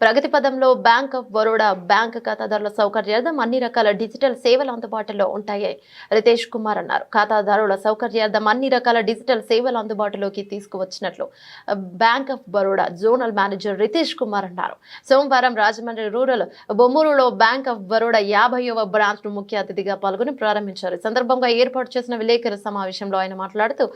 ప్రగతి పదంలో bank of Baroda bank ఖాతాదారుల సౌకర్యార్థం అన్ని రకాల డిజిటల్ సేవలు అందుబాటులో ఉంటాయి రితేష్ కుమార్ అన్నారు. ఖాతాదారుల సౌకర్యార్థం అన్ని రకాల డిజిటల్ సేవలు అందుబాటులోకి తీసుకువచ్చినట్లు Bank of Baroda zonal manager Ritesh Kumar అన్నారు. సోమవారం రాజమండ్రి రూరల్ బొమ్మూరులో బ్యాంక్ ఆఫ్ బరోడా యాభైవ బ్రాంచ్ను ముఖ్య అతిథిగా పాల్గొని ప్రారంభించారు. ఈ సందర్భంగా ఏర్పాటు చేసిన విలేకరుల సమావేశంలో ఆయన మాట్లాడుతూ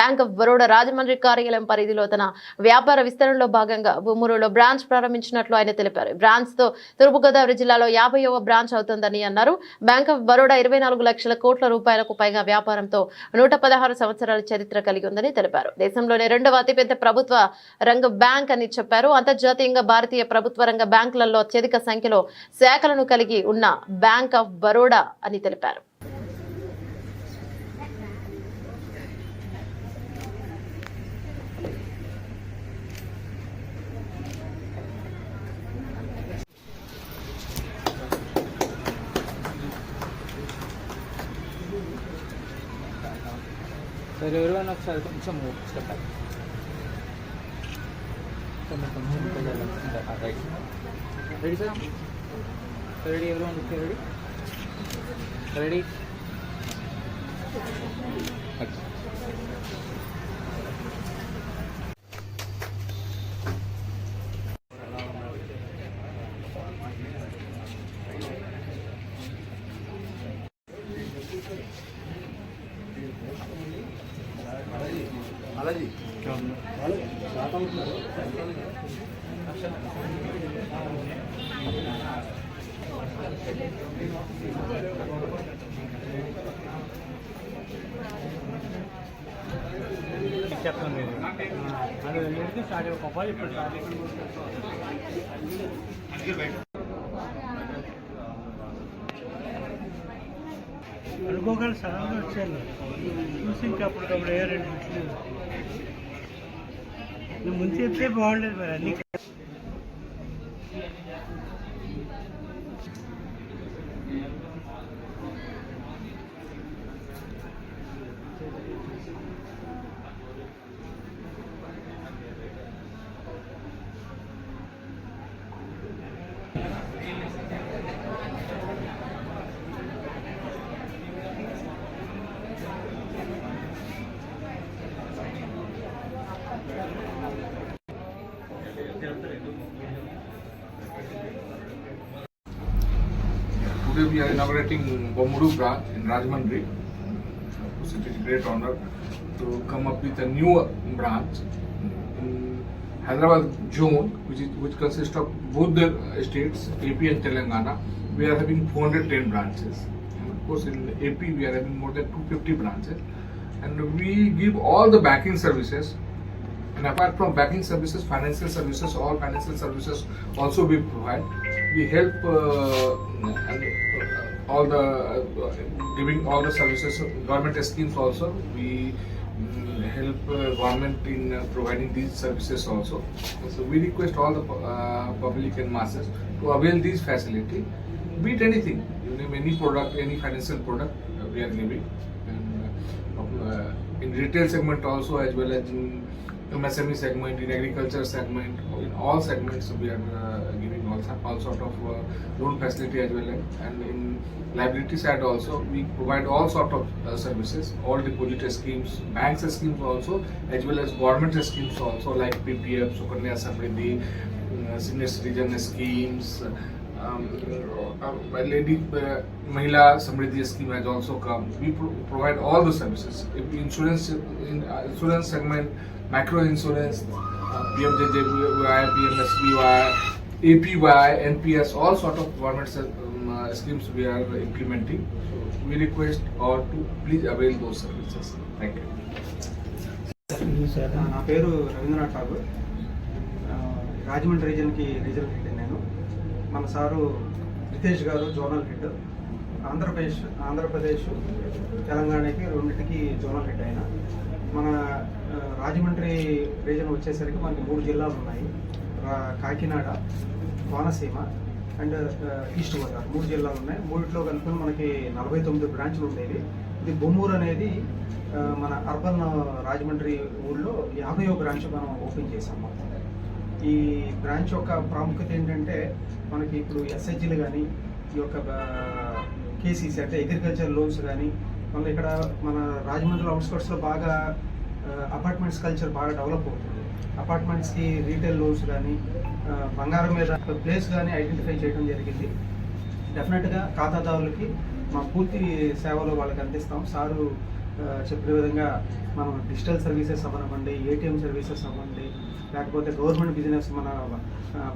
బ్యాంక్ ఆఫ్ బరోడా రాజమండ్రి కార్యాలయం పరిధిలో తన వ్యాపార విస్తరణలో భాగంగా బొమ్మూరులో బ్రాంచ్ ప్రారంభించినట్లు ఆయన తెలిపారు. బ్రాంచ్తో తూర్పుగోదావరి జిల్లాలో యాభైవ బ్రాంచ్ అవుతుందని అన్నారు. బ్యాంక్ ఆఫ్ బరోడా ఇరవై నాలుగు లక్షల కోట్ల రూపాయలకు పైగా వ్యాపారంతో నూట పదహారు సంవత్సరాల చరిత్ర కలిగి ఉందని తెలిపారు. దేశంలోనే రెండవ అతిపెద్ద ప్రభుత్వ రంగ బ్యాంక్ అని చెప్పారు. అంతర్జాతీయంగా భారతీయ ప్రభుత్వ రంగ బ్యాంకులలో అత్యధిక సంఖ్యలో శాఖలను కలిగి ఉన్న బ్యాంక్ ఆఫ్ బరోడా అని తెలిపారు. సరే ఎవరైనా ఒకసారి కొంచెం స్టెప్ బ్యాక్. కొంచెం రెడీ సార్ రెడీ ఎవరైనా ఓకే రెడీ రెడీ చెప్తాను నేను అది రెండింటికి స్టార్ట్ అయ్యి ఒక ఇప్పుడు స్టార్ట్ అనుకోకుండా సడన్గా వచ్చాను చూసి ఇంకా అప్పటికప్పుడు ఏ రెండు ఇట్లు ముందు చెప్తే బాగుండేది మరి అన్ని Today we are inaugurating Bomuru branch in Rajahmundry. So it is a great honor to come up with a new branch in Hyderabad zone, which is which consists of both the states, AP and Telangana. We are having 410 branches. And of course, in AP we are having more than 250 branches, and we give all the banking services and apart from banking services, financial services, all financial services also we provide. We help uh, uh, all the uh, giving all the services, government schemes also. We mm, help uh, government in uh, providing these services also. So we request all the uh, public and masses to avail these facility. Be it anything, you name any product, any financial product, uh, we are giving. And, uh, in retail segment also as well as in MSME segment, in agriculture segment, in all segments we are uh, giving all, all sort of uh, loan facility as well and in liability side also we provide all sort of uh, services, all deposit schemes, banks schemes also as well as government schemes also like PPF, Sukanya Samriddhi, uh, senior citizen schemes, um, uh, lady uh, Mahila Samriddhi scheme has also come. We pro- provide all the services. If insurance in uh, insurance segment, macro insurance, uh, PMJJY, PMSBY, APY, NPS, all sort of government um, uh, schemes we are implementing. So we request all to please avail those services. Thank you. Sir నా పేరు రవీంద్రనాథ్ ఠాగూర్ ఆ, రాజమండ్రి రీజన్కి regional head నేను మన sir Riteish గారు zonal head Andhra Pradesh Andhra Pradesh తెలంగాణకి రెండింటికి zonal head అయిన మన ఆ, రాజమండ్రి రీజన్ వచ్చేసరికి మనకి మూడు జిల్లాలు ఉన్నాయి. కాకినాడ కోనసీమ అండ్ ఈస్ట్ గోదావరి మూడు జిల్లాలు ఉన్నాయి. మూడిట్లో కనుకొని మనకి నలభై తొమ్మిది బ్రాంచ్లు ఉండేవి. ఇది బొమ్మూరు అనేది మన అర్బన్ రాజమండ్రి ఊళ్ళో యాభైవ బ్రాంచ్ మనం ఓపెన్ చేసాం మొత్తం. ఈ బ్రాంచ్ యొక్క ప్రాముఖ్యత ఏంటంటే మనకి ఇప్పుడు ఎస్హెచ్లు కానీ ఈ యొక్క కేసీసీ అంటే అగ్రికల్చర్ లోన్స్ కానీ మళ్ళీ ఇక్కడ మన రాజమండ్రి అవుట్స్కట్స్లో బాగా అపార్ట్మెంట్స్ కల్చర్ బాగా డెవలప్ అవుతుంది. అపార్ట్మెంట్స్కి రీటైల్ లోన్స్ కానీ బంగారం మీద ప్లేస్ కానీ ఐడెంటిఫై చేయడం జరిగింది. డెఫినెట్గా ఖాతాదారులకి మా పూర్తి సేవలు వాళ్ళకి అందిస్తాం. సారు చెప్పిన విధంగా మనం డిజిటల్ సర్వీసెస్ అవ్వనివ్వండి ఏటీఎం సర్వీసెస్ అవ్వండి లేకపోతే గవర్నమెంట్ బిజినెస్ మన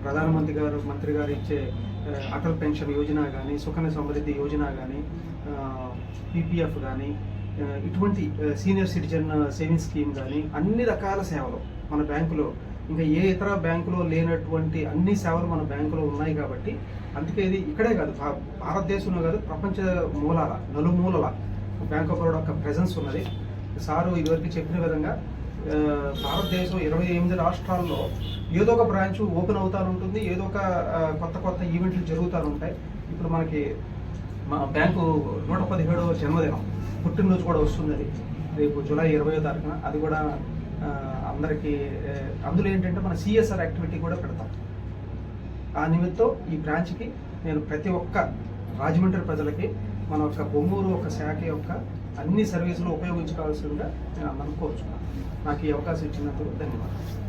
ప్రధానమంత్రి గారు మంత్రి గారు ఇచ్చే అటల్ పెన్షన్ యోజన కానీ సుకన్య సమృద్ధి యోజన కానీ పీపీఎఫ్ కానీ ఇటువంటి సీనియర్ సిటిజన్ సేవింగ్స్ స్కీమ్ కానీ అన్ని రకాల సేవలు మన బ్యాంకులో. ఇంకా ఏ ఇతర బ్యాంకులో లేనటువంటి అన్ని సేవలు మన బ్యాంకులో ఉన్నాయి కాబట్టి అందుకే ఇది ఇక్కడే కాదు భారతదేశంలో కాదు ప్రపంచ మూలాల నలుమూలల బ్యాంక్ ఆఫ్ బరోడా యొక్క ప్రెజెన్స్ ఉన్నది. సారు ఇదివరకు చెప్పిన విధంగా భారతదేశం ఇరవై ఎనిమిది రాష్ట్రాల్లో ఏదో ఒక బ్రాంచ్ ఓపెన్ అవుతా ఉంటుంది ఏదో ఒక కొత్త కొత్త ఈవెంట్లు జరుగుతూ ఉంటాయి ఇప్పుడు మనకి మా బ్యాంకు నూట పదిహేడవ జన్మదినం. పుట్టినరోజు కూడా వస్తుంది అది రేపు జూలై ఇరవయో తారీఖున అది కూడా అందరికీ అందులో ఏంటంటే మన సిఎస్ఆర్ యాక్టివిటీ కూడా పెడతాం. ఆ నిమిత్తం ఈ బ్రాంచ్కి నేను ప్రతి ఒక్క రాజమండ్రి ప్రజలకి మన యొక్క బొమ్మూరు ఒక శాఖ యొక్క అన్ని సర్వీసులు ఉపయోగించుకోవాల్సిందిగా నేను అందరం కోరుచున్నాను. నాకు ఈ అవకాశం ఇచ్చినందుకు ధన్యవాదాలు.